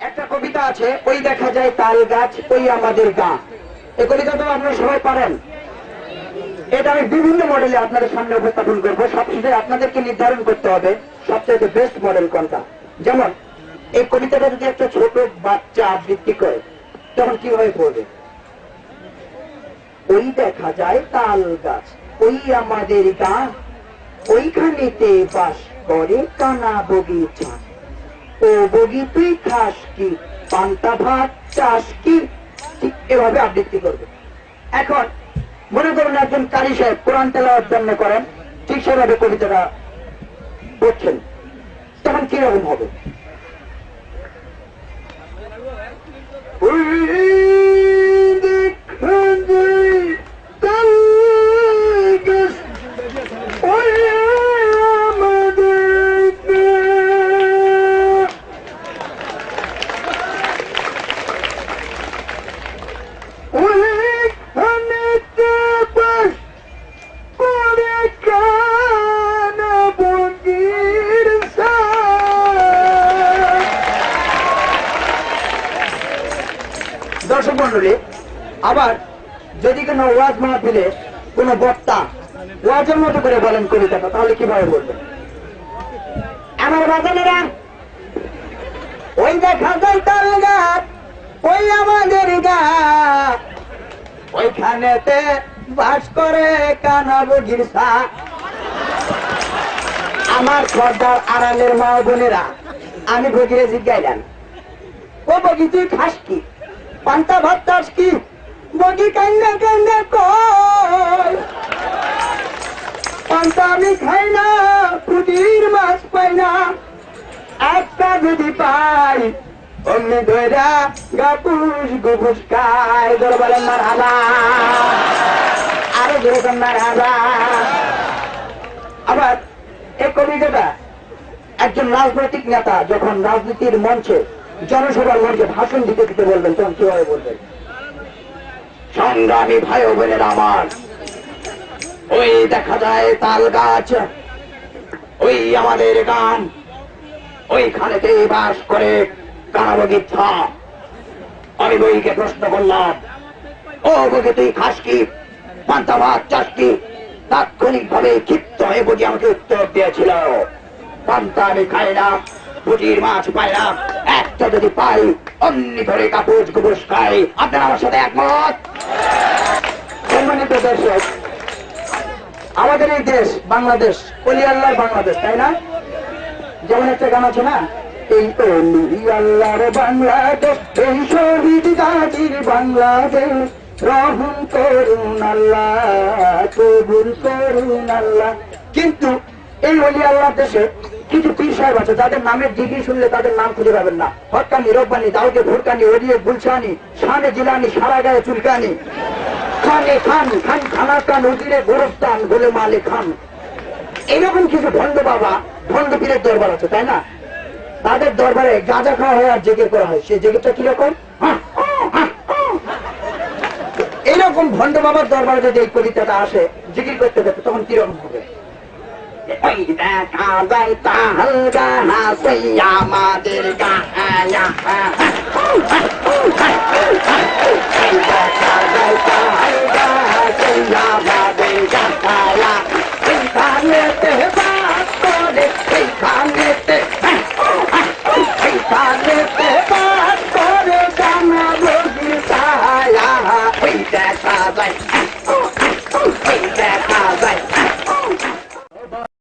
একটা কবিতা আছে, ওই দেখা যায় তাল গাছ, ওই আমাদের গা। এই কবিতা তো আপনারা সবাই পারেন। এটা আমি বিভিন্ন মডেলে আপনাদের সামনে উপস্থাপন করব। সবশেষে আপনাদেরকে নির্ধারণ করতে হবে সবচেয়ে বেস্ট মডেল কোনটা। যেমন, এই কবিতাটা যদি একটা ছোট বাচ্চা আবৃত্তি করে, তখন কীভাবে পড়বে? ওই দেখা যায় তাল গাছ, ওই আমাদের গা। ওইখানেতে বাস করে কানা বগিচা ও বগি তুই খাস কি? পান্তা ভাত, চাস কি? ঠিক এভাবে আবৃত্তি করবে? এখন মনে করুন একজন কারি সাহেব কোরআন তেলাওয়ার জন্য করেন, ঠিক সেভাবে কবিতাটা পড়ছেন। তখন কীরকম হবে? মন্ডলী আবার যদি কোনো ওয়াজ মাহফিলে কোনো বক্তা ওয়াজের মতো করে বলেন কবিতাটা, তাহলে কীভাবে বলবেন? আমার বাজানেরা, ওই দেখা যায় তাল গাছ ওই আমাদের গা ওইখানেতে বাস করে কানা বগির আমার সর্দার আড়ালের মা বোনেরা, আমি বগিরে জিজ্ঞাইলাম, ও বগি, তুই খাস কি? পান্তা ভাত চাস কি বগি কান্দে কান্দে পান্তা আমি খাই না পুটির মাছ পাই না। একটা যদি পাই, অমনি গাপুস গুপুস বলেন মার মার আবার কবিতাটা একজন রাজনৈতিক নেতা যখন রাজনীতির মঞ্চে জনসভার মঞ্চে ভাষণ দিতে দিতে বলবেন, তখন কীভাবে বলবেন? সংগ্রামী ভাই বোনেরা আমার, ওই দেখা যায় তাল গাছ, ওই আমাদের গান, ওইখানেতে বাস করে কারাবগিচ্ছা আমি বইকে প্রশ্ন করলাম, ও বগে তুই খাস কি? পান্তা ভাত চাস কি? তাৎক্ষণিক ভাবে ক্ষিপ্ত হয়ে বুঝি আমাকে উত্তর দিয়েছিল, পান্তা আমি খাই না পুটির মাছ পাই না। একটা যদি পাই, অমনি ধরে কাপুস কুপুস খাই। আপনারা আমার সাথে একমত? সম্মানিত দর্শক, আমাদের এই দেশ, বাংলাদেশ কলি আল্লাহর বাংলাদেশ, তাই না? যেমন একটা গান আছে না? কিন্তু এই অলি আল্লাহ দেশে কিছু পীর সাহেব আছে যাদের নামের ডিগ্রি শুনলে তাদের নাম খুঁজে পাবেন না। হকানি রব্বানি, দাউদে ভুরকানি ওরিয়ে গুলশানি, শানে জিলানি, সারা গায়ে চুলকানি। খানে খান খান খানা খান উজিরে গোরস্তান, গোলে মালে খান। এরকম কিছু ভণ্ড বাবা, ভণ্ড পীরের দরবার আছে, তাই না? তাদের দরবারে গাঁজা খাওয়া হয় আর জেগে করা হয়। সেই জেগেটা কীরকম এরকম ভণ্ড বাবার দরবারে যদি এই কবিতাটা আসে, জিকির করতে করতে তখন কীরকম হবে? ওই দেখা যায় তাহাল গানা সেই আমাদের গায়া ওই দেখা যায় তাহাল গানা সেই আমাদের গায়া এইখানেতে বাস করে এইখানেতে এইখানেতে বাস করে গানা বগি ছায়া ওই দেখা যায়